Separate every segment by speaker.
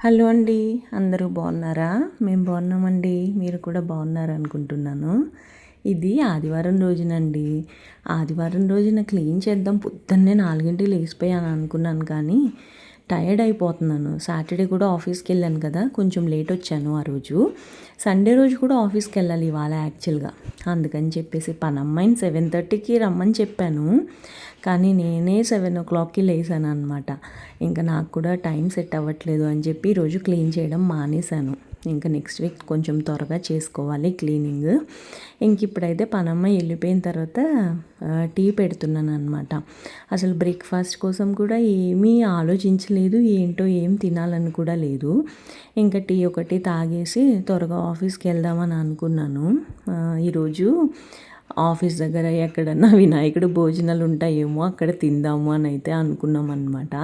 Speaker 1: Hello అండి అందరూ బాగున్నారా? మేము బాగున్నామండి మీరు కూడా బాగున్నారు అనుకుంటున్నాను. ఇది ఆదివారం రోజునండి. ఆదివారం రోజున క్లీన్ చేద్దాం పొద్దున్నే నాలుగింటికి లేచిపోయాను అనుకున్నాను కానీ టైర్డ్ అయిపోతున్నాను. సాటర్డే కూడా ఆఫీస్కి వెళ్ళాను కదా కొంచెం లేట్ వచ్చాను ఆ రోజు. సండే రోజు కూడా ఆఫీస్కి వెళ్ళాలి ఇవాళ యాక్చువల్గా. అందుకని చెప్పేసి పని అమ్మాయిని సెవెన్ థర్టీకి రమ్మని చెప్పాను. కానీ నేనే సెవెన్ ఓ క్లాక్కి లేసాను అనమాట ఇంకా నాకు కూడా టైం సెట్ అవ్వట్లేదు అని చెప్పి ఈరోజు క్లీన్ చేయడం మానేశాను. ఇంకా నెక్స్ట్ వీక్ కొంచెం త్వరగా చేసుకోవాలి క్లీనింగ్ ఇంక ఇప్పుడైతే పనమ్మ వెళ్ళిపోయిన తర్వాత టీ పెడుతున్నాను అనమాట అసలు బ్రేక్ఫాస్ట్ కోసం కూడా ఏమీ ఆలోచించలేదు ఏంటో ఏం తినాలని కూడా లేదు. ఇంకా టీ ఒకటి తాగేసి త్వరగా ఆఫీస్కి వెళ్దామని అనుకున్నాను. ఈరోజు ఆఫీస్ దగ్గర ఎక్కడన్నా వినాయకుడు భోజనాలు ఉంటాయేమో అక్కడ తిందాము అని అయితే అనుకున్నాం అనమాట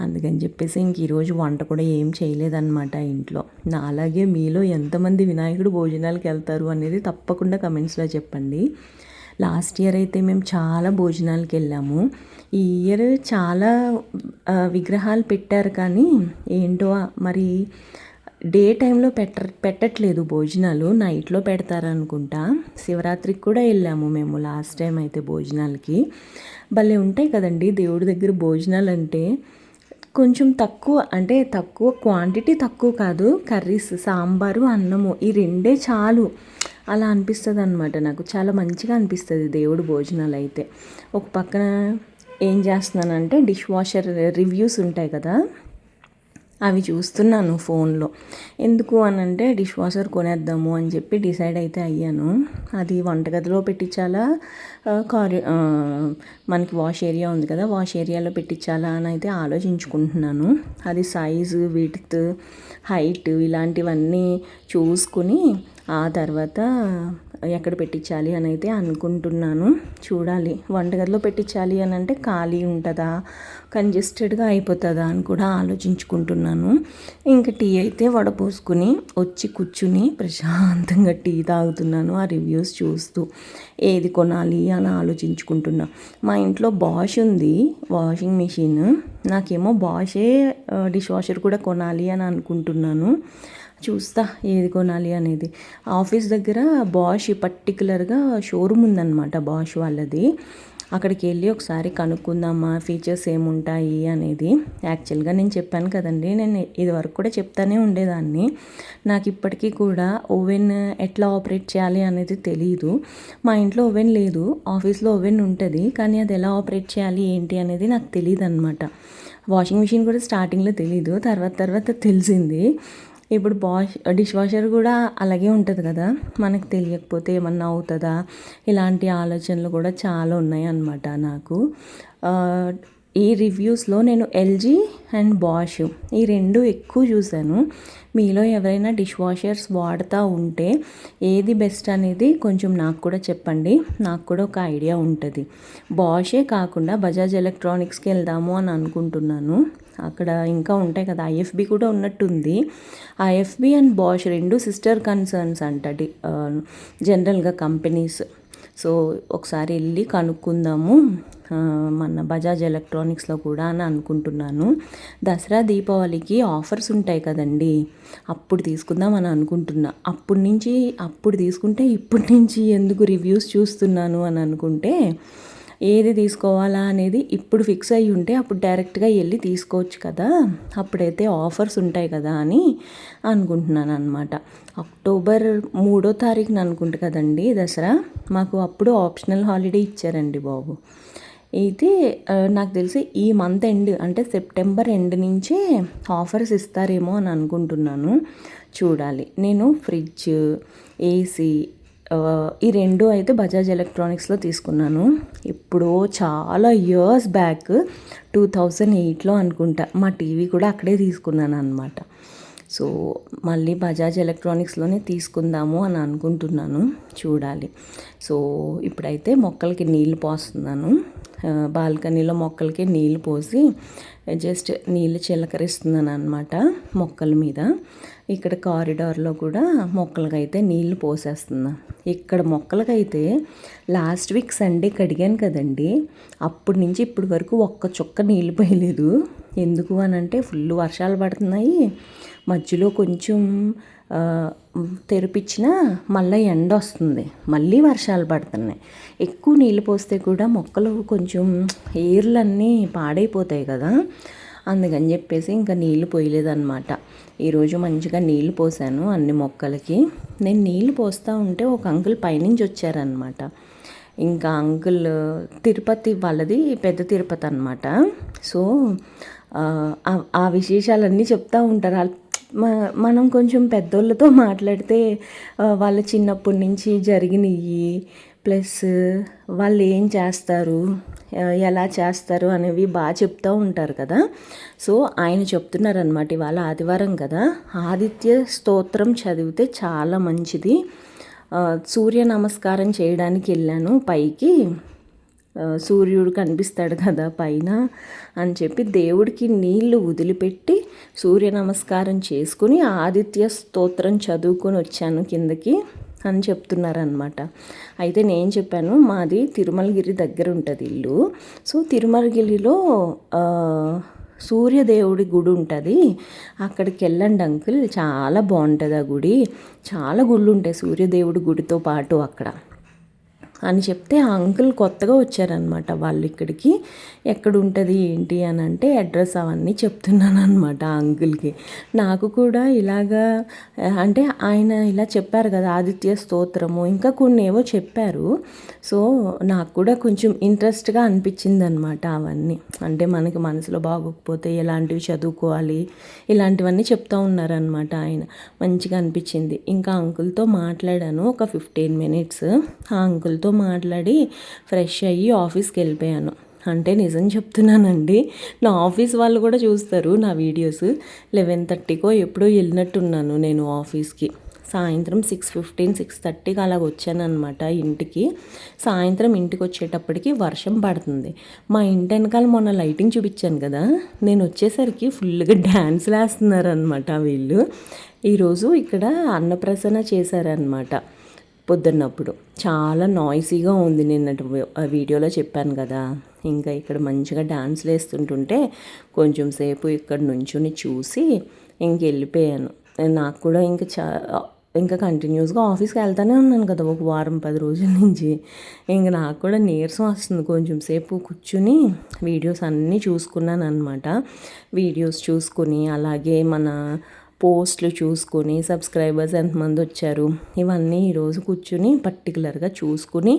Speaker 1: అందుకని చెప్పేసి ఇంక ఈరోజు వంట కూడా ఏం చేయలేదన్నమాట ఇంట్లో. నా అలాగే మీలో ఎంతమంది వినాయకుడు భోజనాలకు వెళ్తారు అనేది తప్పకుండా కమెంట్స్లో చెప్పండి. లాస్ట్ ఇయర్ అయితే మేము చాలా భోజనాలకు వెళ్ళాము. ఈ ఇయర్ చాలా విగ్రహాలు పెట్టారు కానీ ఏంటో మరి డే టైంలో పెట్ట పెట్టట్లేదు భోజనాలు. నైట్లో పెడతారనుకుంటా. శివరాత్రికి కూడా వెళ్ళాము మేము లాస్ట్ టైం అయితే భోజనాలకి. భలే ఉంటాయి కదండి దేవుడి దగ్గర భోజనాలు అంటే కొంచెం తక్కువ అంటే తక్కువ క్వాంటిటీ తక్కువ కాదు. కర్రీస్ సాంబారు అన్నము ఈ రెండే చాలు. అలా అనిపిస్తుంది అనమాట నాకు. చాలా మంచిగా అనిపిస్తుంది దేవుడు భోజనాలు అయితే ఒక పక్కన ఏం చేస్తున్నానంటే డిష్ వాషర్ రివ్యూస్ ఉంటాయి కదా. అవి చూస్తున్నాను ఫోన్లో. ఎందుకు అని అంటే డిష్ వాషర్ కొనేద్దాము అని చెప్పి డిసైడ్ అయితే అయ్యాను. అది వంటగదిలో పెట్టించాలా? కారి మనకి వాష్ ఏరియా ఉంది కదా వాష్ ఏరియాలో పెట్టించాలా అని అయితే ఆలోచించుకుంటున్నాను. అది సైజు విడ్త్ హైట్ ఇలాంటివన్నీ చూసుకుని ఆ తర్వాత ఎక్కడ పెట్టించాలి అని అయితే అనుకుంటున్నాను. చూడాలి. వంటగదిలో పెట్టించాలి అని అంటే ఖాళీ ఉంటుందా? కంజెస్టెడ్గా అయిపోతుందా అని కూడా ఆలోచించుకుంటున్నాను. ఇంకా టీ అయితే వడపోసుకుని వచ్చి కూర్చుని ప్రశాంతంగా టీ తాగుతున్నాను ఆ రివ్యూస్ చూస్తూ. ఏది కొనాలి అని ఆలోచించుకుంటున్నా. మా ఇంట్లో బాష్ ఉంది వాషింగ్ మిషన్ నాకేమో బాషే డిష్ వాషర్ కూడా కొనాలి అని అనుకుంటున్నాను. చూస్తా ఏది కొనాలి అనేది. ఆఫీస్ దగ్గర బాష్ పర్టికులర్గా షోరూమ్ ఉందన్నమాట బాష్ వాళ్ళది. అక్కడికి వెళ్ళి ఒకసారి కనుక్కుందామా ఫీచర్స్ ఏముంటాయి అనేది. యాక్చువల్గా నేను చెప్పాను కదండి నేను ఇది వరకు కూడా చెప్తానే ఉండేదాన్ని. నాకు ఇప్పటికీ కూడా ఓవెన్ ఎట్లా ఆపరేట్ చేయాలి అనేది తెలియదు మా ఇంట్లో ఓవెన్ లేదు ఆఫీస్లో ఓవెన్ ఉంటుంది కానీ అది ఎలా ఆపరేట్ చేయాలి ఏంటి అనేది నాకు తెలియదు అనమాట వాషింగ్ మిషన్ కూడా స్టార్టింగ్లో తెలీదు తర్వాత తర్వాత తెలిసింది. ఇప్పుడు వాష్ డిష్ వాషర్ కూడా అలాగే ఉంటుంది కదా? మనకు తెలియకపోతే ఏమన్నా అవుతుందా? ఇలాంటి ఆలోచనలు కూడా చాలా ఉన్నాయి అన్నమాట నాకు ఈ రివ్యూస్లో నేను ఎల్జీ అండ్ బాష్ ఈ రెండు ఎక్కువ చూశాను. మీలో ఎవరైనా డిష్ వాషర్స్ వాడుతూ ఉంటే ఏది బెస్ట్ అనేది కొంచెం నాకు కూడా చెప్పండి. నాకు కూడా ఒక ఐడియా ఉంటుంది. బాషే కాకుండా బజాజ్ ఎలక్ట్రానిక్స్కి వెళ్దాము అని అనుకుంటున్నాను. అక్కడ ఇంకా ఉంటాయి కదా ఐఎఫ్బి కూడా ఉన్నట్టుంది. ఐఎఫ్బి అండ్ బాష్ రెండు సిస్టర్ కన్సర్న్స్ అంట జనరల్గా కంపెనీస్. సో ఒకసారి వెళ్ళి కనుక్కుందాము. మన బజాజ్ ఎలక్ట్రానిక్స్లో కూడా అని అనుకుంటున్నాను. దసరా దీపావళికి ఆఫర్స్ ఉంటాయి కదండి. అప్పుడు తీసుకుందాం అని అనుకుంటున్నా. అప్పటి నుంచి అప్పుడు తీసుకుంటే ఇప్పటి నుంచి ఎందుకు రివ్యూస్ చూస్తున్నాను అని అనుకుంటే ఏది తీసుకోవాలా అనేది ఇప్పుడు ఫిక్స్ అయ్యి ఉంటే అప్పుడు డైరెక్ట్గా వెళ్ళి తీసుకోవచ్చు కదా. అప్పుడైతే ఆఫర్స్ ఉంటాయి కదా అని అనుకుంటున్నాను అనమాట అక్టోబర్ మూడో తారీఖున అనుకుంటు కదండి దసరా. మాకు అప్పుడు ఆప్షనల్ హాలిడే ఇచ్చారండి బాబు. అయితే నాకు తెలిసి ఈ మంత్ ఎండ్ అంటే సెప్టెంబర్ ఎండ్ నుంచే ఆఫర్స్ ఇస్తారేమో అని అనుకుంటున్నాను. చూడాలి. నేను ఫ్రిడ్జ్ ఏసీ ఈ రెండు అయితే బజాజ్ ఎలక్ట్రానిక్స్లో తీసుకున్నాను. ఇప్పుడు చాలా ఇయర్స్ బ్యాక్ టూ థౌజండ్ ఎయిట్లో అనుకుంటా. మా టీవీ కూడా అక్కడే తీసుకున్నాను అనమాట సో మళ్ళీ బజాజ్ ఎలక్ట్రానిక్స్లోనే తీసుకుందాము అని అనుకుంటున్నాను చూడాలి. సో ఇప్పుడైతే మొక్కలకి నీళ్ళు పోస్తున్నాను. బాల్కనీలో మొక్కలకి నీళ్ళు పోసి జస్ట్ నీళ్ళు చిలకరిస్తున్నాను అనమాట మొక్కల మీద. ఇక్కడ కారిడార్లో కూడా మొక్కలకైతే నీళ్ళు పోసేస్తున్నా. ఇక్కడ మొక్కలకైతే లాస్ట్ వీక్ సండే కడిగాను కదండి. అప్పటి నుంచి ఇప్పటి వరకు ఒక్క చుక్క నీళ్ళు పోయలేదు. ఎందుకు అని అంటే ఫుల్ వర్షాలు పడుతున్నాయి. మధ్యలో కొంచెం తెరిపించినా మళ్ళీ ఎండ వస్తుంది. మళ్ళీ వర్షాలు పడుతున్నాయి. ఎక్కువ నీళ్ళు పోస్తే కూడా మొక్కలు కొంచెం ఏర్లన్నీ పాడైపోతాయి కదా. అందుకని చెప్పేసి ఇంకా నీళ్ళు పోయలేదన్నమాట. ఈరోజు మంచిగా నీళ్ళు పోసాను అన్ని మొక్కలకి. నేను నీళ్ళు పోస్తూ ఉంటే ఒక అంకుల్ పైనుంచి వచ్చారనమాట ఇంకా అంకుల్ తిరుపతి వాళ్ళది పెద్ద తిరుపతి అనమాట సో ఆ విశేషాలన్నీ చెప్తూ ఉంటారు. మనం కొంచెం పెద్దోళ్ళతో మాట్లాడితే వాళ్ళ చిన్నప్పటి నుంచి జరిగినవి ప్లస్ వాళ్ళు ఏం చేస్తారు ఎలా చేస్తారు అనేవి బాగా చెప్తూ ఉంటారు కదా. సో ఆయన చెప్తున్నారనమాట ఇవాళ ఆదివారం కదా. ఆదిత్య స్తోత్రం చదివితే చాలా మంచిది. సూర్య నమస్కారం చేయడానికి వెళ్ళాను పైకి. సూర్యుడు కనిపిస్తాడు కదా పైన అని చెప్పి దేవుడికి నీళ్ళు వదిలిపెట్టి సూర్య నమస్కారం చేసుకుని ఆదిత్య స్తోత్రం చదువుకొని వచ్చాను కిందకి అని చెప్తున్నారనమాట అయితే నేను చెప్పాను మాది తిరుమలగిరి దగ్గర ఉంటుంది ఇల్లు. సో తిరుమలగిరిలో సూర్యదేవుడి గుడి ఉంటుంది. అక్కడికి వెళ్ళండి అంకుల్ చాలా బాగుంటుంది ఆ గుడి. చాలా గుళ్ళు ఉంటాయి సూర్యదేవుడి గుడితో పాటు అక్కడ. అని చెప్తే ఆ అంకుల్ కొత్తగా వచ్చారనమాట వాళ్ళు ఇక్కడికి. ఎక్కడ ఉంటుంది ఏంటి అని అంటే అడ్రస్ అవన్నీ చెప్తున్నాను అనమాట ఆ అంకుల్కి. నాకు కూడా ఇలాగా అంటే ఆయన ఇలా చెప్పారు కదా ఆదిత్య స్తోత్రము ఇంకా కొన్ని ఏవో చెప్పారు. సో నాకు కూడా కొంచెం ఇంట్రెస్ట్గా అనిపించింది అనమాట అవన్నీ. అంటే మనకి మనసులో బాగోకపోతే ఎలాంటివి చదువుకోవాలి ఇలాంటివన్నీ చెప్తూ ఉన్నారనమాట ఆయన. మంచిగా అనిపించింది. ఇంకా అంకుల్తో మాట్లాడాను ఒక ఫిఫ్టీన్ మినిట్స్. ఆ అంకుల్తో వాళ్ళతో మాట్లాడి ఫ్రెష్ అయ్యి ఆఫీస్కి వెళ్ళిపోయాను. అంటే నిజం చెప్తున్నానండి నా ఆఫీస్ వాళ్ళు కూడా చూస్తారు నా వీడియోస్ లెవెన్ థర్టీకో ఎప్పుడో వెళ్ళినట్టున్నాను నేను ఆఫీస్కి సాయంత్రం సిక్స్ ఫిఫ్టీన్ సిక్స్ థర్టీకి అలాగ వచ్చానమాట ఇంటికి. సాయంత్రం ఇంటికి వచ్చేటప్పటికి వర్షం పడుతుంది. మా ఇంటి వెనకాల మొన్న లైటింగ్ చూపించాను కదా నేను వచ్చేసరికి ఫుల్గా డ్యాన్స్ వేస్తున్నారనమాట వీళ్ళు. ఈరోజు ఇక్కడ అన్నప్రసన్న చేశారనమాట పొద్దున్నప్పుడు. చాలా నాయిసీగా ఉంది నిన్నటి వీడియోలో చెప్పాను కదా. ఇంకా ఇక్కడ మంచిగా డాన్స్ వేస్తుంటుంటే కొంచెం సేపు ఇక్కడ నుంచుని చూసి ఇంక వెళ్ళిపోయాను. నాకు కూడా ఇంకా చా ఇంకా కంటిన్యూస్గా ఆఫీస్కి వెళ్తానే ఉన్నాను కదా ఒక వారం పది రోజుల నుంచి. ఇంక నాకు కూడా నీరసం వస్తుంది. కొంచెం సేపు కూర్చుని వీడియోస్ అన్నీ చూసుకున్నాను అనమాట వీడియోస్ చూసుకుని అలాగే మన పోస్ట్లు చూసుకొని సబ్స్క్రైబర్స్ ఎంతమంది వచ్చారు? ఇవన్నీ ఈరోజు కూర్చుని పర్టికులర్గా చూసుకుని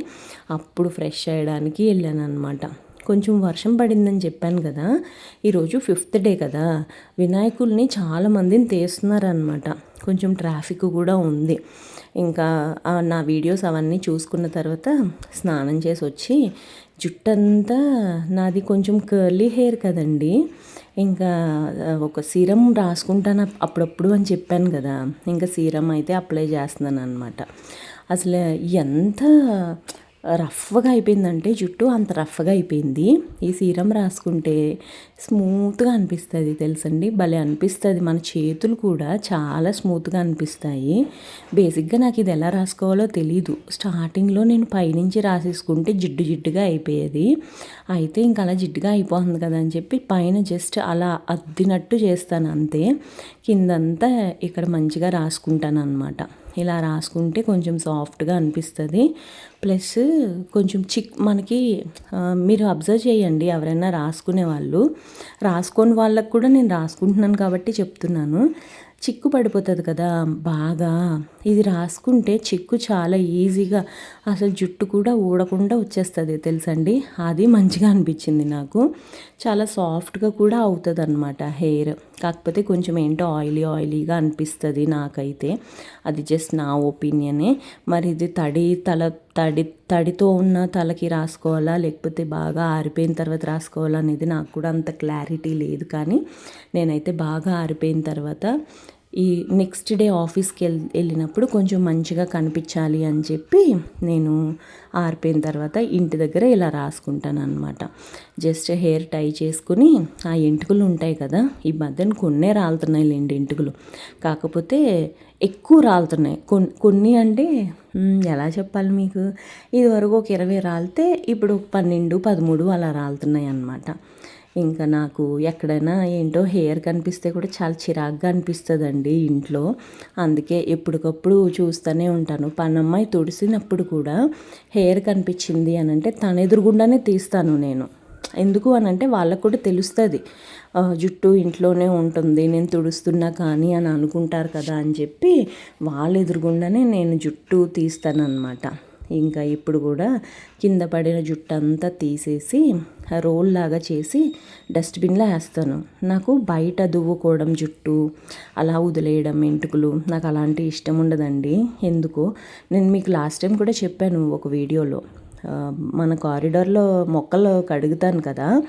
Speaker 1: అప్పుడు ఫ్రెష్ అయ్యడానికి వెళ్ళాను అనమాట కొంచెం వర్షం పడిందని చెప్పాను కదా ఈరోజు ఫిఫ్త్ డే కదా వినాయకుల్ని చాలామందిని తీస్తున్నారనమాట కొంచెం ట్రాఫిక్ కూడా ఉంది. ఇంకా నా వీడియోస్ అవన్నీ చూసుకున్న తర్వాత స్నానం చేసి వచ్చి జుట్టంతా నాది కొంచెం కర్లీ హెయిర్ కదండి. ఇంకా ఒక సీరం రాసుకుంటాను అప్పుడప్పుడు అని చెప్పాను కదా. ఇంకా సీరం అయితే అప్లై చేస్తున్నాను అనమాట అసలు ఎంత రఫ్గా అయిపోయిందంటే జుట్టు అంత రఫ్గా అయిపోయింది. ఈ సీరం రాసుకుంటే స్మూత్గా అనిపిస్తుంది తెలుసండి? భలే అనిపిస్తుంది. మన చేతులు కూడా చాలా స్మూత్గా అనిపిస్తాయి. బేసిక్గా నాకు ఇది ఎలా రాసుకోవాలో తెలీదు. స్టార్టింగ్లో నేను పైనుంచి రాసేసుకుంటే జిడ్డు జిడ్డుగా అయిపోయేది. అయితే ఇంకా అలా జిడ్డుగా అయిపోతుంది కదా అని చెప్పి పైన జస్ట్ అలా అద్దినట్టు చేస్తాను అంతే. కిందంతా ఇక్కడ మంచిగా రాసుకుంటాను అనమాట ఇలా రాసుకుంటే కొంచెం సాఫ్ట్గా అనిపిస్తుంది. ప్లస్ కొంచెం చిక్ మనకి మీరు అబ్జర్వ్ చేయండి ఎవరైనా రాసుకునే వాళ్ళు. రాసుకొని వాళ్ళకు కూడా నేను రాసుకుంటున్నాను కాబట్టి చెప్తున్నాను. చిక్కు పడిపోతుంది కదా. బాగా ఇది రాసుకుంటే చిక్కు చాలా ఈజీగా అసలు జుట్టు కూడా ఊడకుండా వచ్చేస్తుంది తెలుసండి. అది మంచిగా అనిపించింది నాకు. చాలా సాఫ్ట్గా కూడా అవుతుంది అనమాట హెయిర్. కాకపోతే కొంచెం ఏంటో ఆయిలీ ఆయిలీగా అనిపిస్తుంది నాకైతే. అది జస్ట్ నా ఒపీనియనే. మరి ఇది తడి తల తడి తడితో ఉన్న తలకి రాసుకోవాలా లేకపోతే బాగా ఆరిపోయిన తర్వాత రాసుకోవాలా అనేది నాకు కూడా అంత క్లారిటీ లేదు కానీ నేనైతే బాగా ఆరిపోయిన తర్వాత ఈ నెక్స్ట్ డే ఆఫీస్కి వెళ్ వెళ్ళినప్పుడు కొంచెం మంచిగా కనిపించాలి అని చెప్పి నేను ఆరిపోయిన తర్వాత ఇంటి దగ్గర ఇలా రాసుకుంటాను అనమాట జస్ట్ హెయిర్ టై చేసుకుని ఆ ఎంటుకలు ఉంటాయి కదా ఈ మధ్యన కొన్నే రాలుతున్నాయి లేండి ఎంటుకలు. కాకపోతే ఎక్కువ రాలుతున్నాయి. కొన్ని కొన్ని అంటే ఎలా చెప్పాలి మీకు? ఇదివరకు ఒక ఇరవై రాలితే ఇప్పుడు పన్నెండు పదమూడు అలా రాలుతున్నాయి అన్నమాట ఇంకా నాకు ఎక్కడైనా ఏంటో హెయిర్ కనిపిస్తే కూడా చాలా చిరాగ్గా అనిపిస్తుందండి ఇంట్లో. అందుకే ఎప్పటికప్పుడు చూస్తూనే ఉంటాను. పనమ్మాయి తుడిసినప్పుడు కూడా హెయిర్ కనిపించింది అని అంటే తన ఎదురుగుండానే తీస్తాను నేను. ఎందుకు అని అంటే వాళ్ళకు కూడా తెలుస్తుంది. జుట్టు ఇంట్లోనే ఉంటుంది నేను తుడుస్తున్నా కానీ అని అనుకుంటారు కదా అని చెప్పి వాళ్ళ ఎదురుగుండానే నేను జుట్టు తీస్తానన్నమాట. ఇంకా ఇప్పుడు కూడా కింద పడిన జుట్టు అంతా తీసేసి రోల్ లాగా చేసి డస్ట్బిన్లో వేస్తాను. నాకు బయట దువ్వుకోవడం జుట్టు అలా వదిలేయడం ఎంటుకలు నాకు అలాంటి ఇష్టం ఉండదండి. ఎందుకు? నేను మీకు లాస్ట్ టైం కూడా చెప్పాను ఒక వీడియోలో. మన కారిడార్లో మొక్కలు కడుగుతాను కదా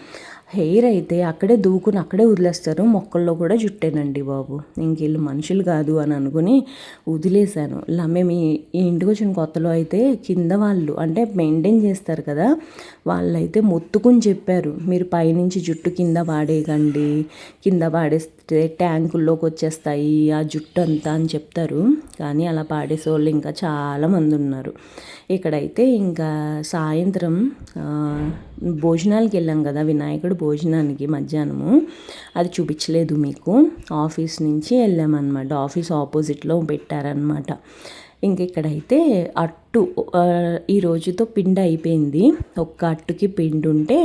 Speaker 1: హెయిర్ అయితే అక్కడే దూకుని అక్కడే వదిలేస్తారు. మొక్కల్లో కూడా జుట్టేనండి బాబు. ఇంకెళ్ళు మనుషులు కాదు అని అనుకుని వదిలేశాను. ఇలా మేము ఈ ఇంటికి వచ్చిన కొత్తలో అయితే కింద వాళ్ళు అంటే మెయింటైన్ చేస్తారు కదా వాళ్ళైతే మొత్తుకుని చెప్పారు. మీరు పైనుంచి జుట్టు కింద పాడేయకండి కింద పాడేస్తే ట్యాంకుల్లోకి వచ్చేస్తాయి ఆ జుట్టు అంతా అని చెప్తారు. కానీ అలా పాడేసే వాళ్ళు ఇంకా చాలామంది ఉన్నారు. ఇక్కడైతే ఇంకా సాయంత్రం భోజనాలకి వెళ్ళాం కదా వినాయకుడు భోజనానికి మధ్యాహ్నము. అది చూపించలేదు మీకు. ఆఫీస్ నుంచి వెళ్ళామన్నమాట. ఆఫీస్ ఆపోజిట్లో పెట్టారనమాట ఇంక ఇక్కడైతే అట్టు ఈ రోజుతో పిండి అయిపోయింది. ఒక్క అట్టుకి పిండి ఉంటే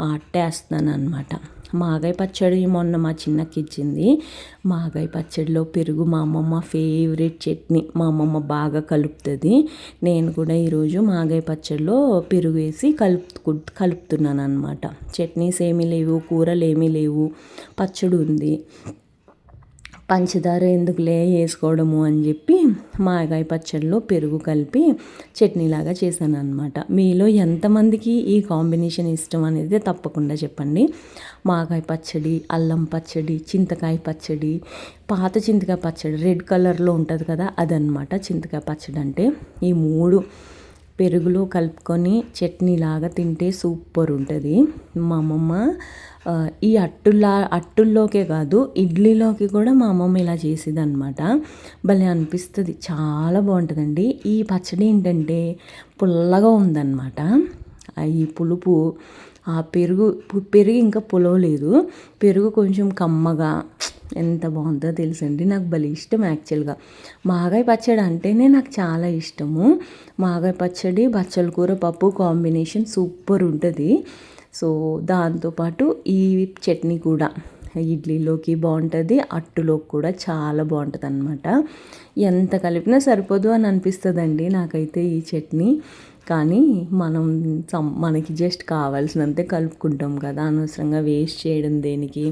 Speaker 1: ఆ అట్టేస్తాను అనమాట మాగాయ పచ్చడి మొన్న మా చిన్నకి ఇచ్చింది. మాగాయ పచ్చడిలో పెరుగు మా అమ్మమ్మ ఫేవరెట్ చట్నీ. మా అమ్మమ్మ బాగా కలుపుతుంది. నేను కూడా ఈరోజు మాగాయ పచ్చడిలో పెరుగు వేసి కలుపు కలుపుతున్నాను అనమాట చట్నీస్ ఏమీ లేవు కూరలు ఏమీ లేవు పచ్చడి ఉంది. పంచదార ఎందుకులే వేసుకోవడము అని చెప్పి మాగాయ పచ్చడిలో పెరుగు కలిపి చట్నీలాగా చేశాను అనమాట మీలో ఎంతమందికి ఈ కాంబినేషన్ ఇష్టం అనేది తప్పకుండా చెప్పండి. మాగాయ పచ్చడి అల్లం పచ్చడి చింతకాయ పచ్చడి పాత చింతకాయ పచ్చడి రెడ్ కలర్లో ఉంటుంది కదా అదనమాట చింతకాయ పచ్చడి అంటే. ఈ మూడు పెరుగులో కలుపుకొని చట్నీలాగా తింటే సూపర్ ఉంటుంది. మా అమ్మమ్మ ఈ అట్టులా అట్టుల్లోకే కాదు ఇడ్లీలోకి కూడా మా అమ్మమ్మ ఇలా చేసేది అనమాట భలే అనిపిస్తుంది. చాలా బాగుంటుందండి. ఈ పచ్చడి ఏంటంటే పుల్లగా ఉందన్నమాట. ఈ పులుపు పెరుగు పెరుగు ఇంకా పులవలేదు పెరుగు కొంచెం కమ్మగా ఎంత బాగుందో తెలుసండి. నాకు భలే ఇష్టం యాక్చువల్గా. మాగాయ పచ్చడి అంటేనే నాకు చాలా ఇష్టము. మాగాయ పచ్చడి బచ్చల కూర పప్పు కాంబినేషన్ సూపర్ ఉంటుంది. సో దాంతోపాటు ఈ చట్నీ కూడా ఇడ్లీలోకి బాగుంటుంది అట్టులోకి కూడా చాలా బాగుంటుంది అనమాట ఎంత కలిపినా సరిపోదు అని అనిపిస్తుందండి నాకైతే ఈ చట్నీ. కానీ మనం మనకి జస్ట్ కావాల్సినంతే కలుపుకుంటాం కదా. అనవసరంగా వేస్ట్ చేయడం దేనికి?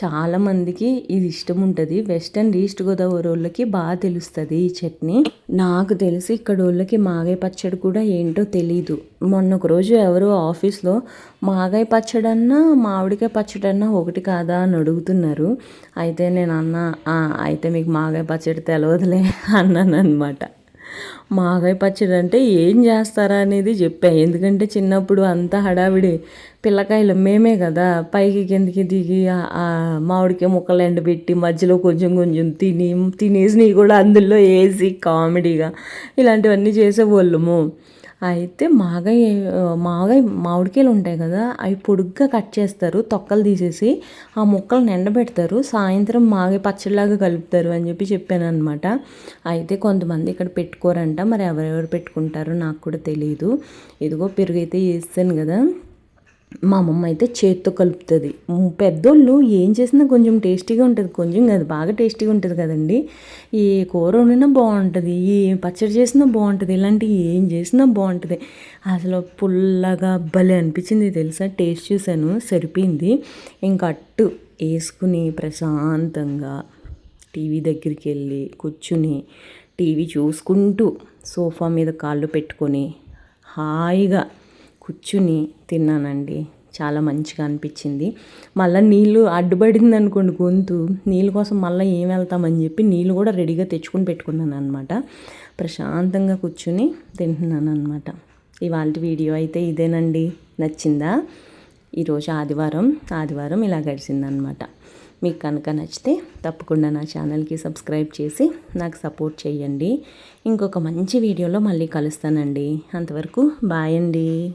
Speaker 1: చాలామందికి ఇది ఇష్టం ఉంటుంది వెస్టర్న్ ఈస్ట్ గోదావరి వాళ్ళకి బాగా తెలుస్తుంది ఈ చట్నీ. నాకు తెలిసి ఇక్కడ వాళ్ళకి మాగాయ పచ్చడి కూడా ఏంటో తెలీదు. మొన్న ఒక రోజు ఎవరో ఆఫీస్లో మాగాయ పచ్చడన్నా మామిడికాయ పచ్చడన్నా ఒకటి కాదా అని అడుగుతున్నారు. అయితే నేను అన్న అయితే మీకు మాగాయ పచ్చడి తెలవదులే అన్నాను అనమాట మాగాయ పచ్చడి అంటే ఏం చేస్తారా అనేది చెప్పా. ఎందుకంటే చిన్నప్పుడు అంతా హడావిడి. పిల్లకాయలు మేమే కదా. పైకి కిందకి దిగి మామిడికే ముక్కలు ఎండబెట్టి మధ్యలో కొంచెం కొంచెం తిని తినేసి కూడా అందులో వేసి కామెడీగా ఇలాంటివన్నీ చేసేవాళ్ళము. అయితే మాగాయ మాగాయ మామిడికాయలు ఉంటాయి కదా అవి పొడుగ్గా కట్ చేస్తారు తొక్కలు తీసేసి ఆ ముక్కలను ఎండబెడతారు సాయంత్రం మాగాయ పచ్చడిలాగా కలుపుతారు అని చెప్పి చెప్పాను అనమాట అయితే కొంతమంది ఇక్కడ పెట్టుకోరంట మరి ఎవరెవరు పెట్టుకుంటారో నాకు కూడా తెలియదు ఇదిగో పెరుగు అయితే వేస్తాను కదా. మా అమ్మమ్మ అయితే చేత్తో కలుపుతుంది. పెద్దోళ్ళు ఏం చేసినా కొంచెం టేస్టీగా ఉంటుంది. కొంచెం కాదు బాగా టేస్టీగా ఉంటుంది కదండి. ఏ కూర వండినా బాగుంటుంది. ఏ పచ్చడి చేసినా బాగుంటుంది. ఇలాంటివి ఏం చేసినా బాగుంటుంది. అసలు పుల్లగా భలే అనిపించింది తెలుసా? టేస్ట్ చూశాను. సరిపోయింది. ఇంకా అట్టు వేసుకుని ప్రశాంతంగా టీవీ దగ్గరికి వెళ్ళి కూర్చుని టీవీ చూసుకుంటూ సోఫా మీద కాళ్ళు పెట్టుకొని హాయిగా కూర్చుని తిన్నానండి. చాలా మంచిగా అనిపించింది. మళ్ళీ నీళ్ళు అడ్డుపడింది అనుకోండి గొంతు. నీళ్ళ కోసం మళ్ళీ ఏం వెళ్తామని చెప్పి నీళ్ళు కూడా రెడీగా తెచ్చుకొని పెట్టుకున్నాను అనమాట ప్రశాంతంగా కూర్చుని తింటున్నాను అనమాట ఇవాళ వీడియో అయితే ఇదేనండి. నచ్చిందా? ఈరోజు ఆదివారం ఆదివారం ఇలా గడిచిందనమాట మీకు కనుక నచ్చితే తప్పకుండా నా ఛానల్కి సబ్స్క్రైబ్ చేసి నాకు సపోర్ట్ చేయండి. ఇంకొక మంచి వీడియోలో మళ్ళీ కలుస్తానండి. అంతవరకు బాయ్ అండి.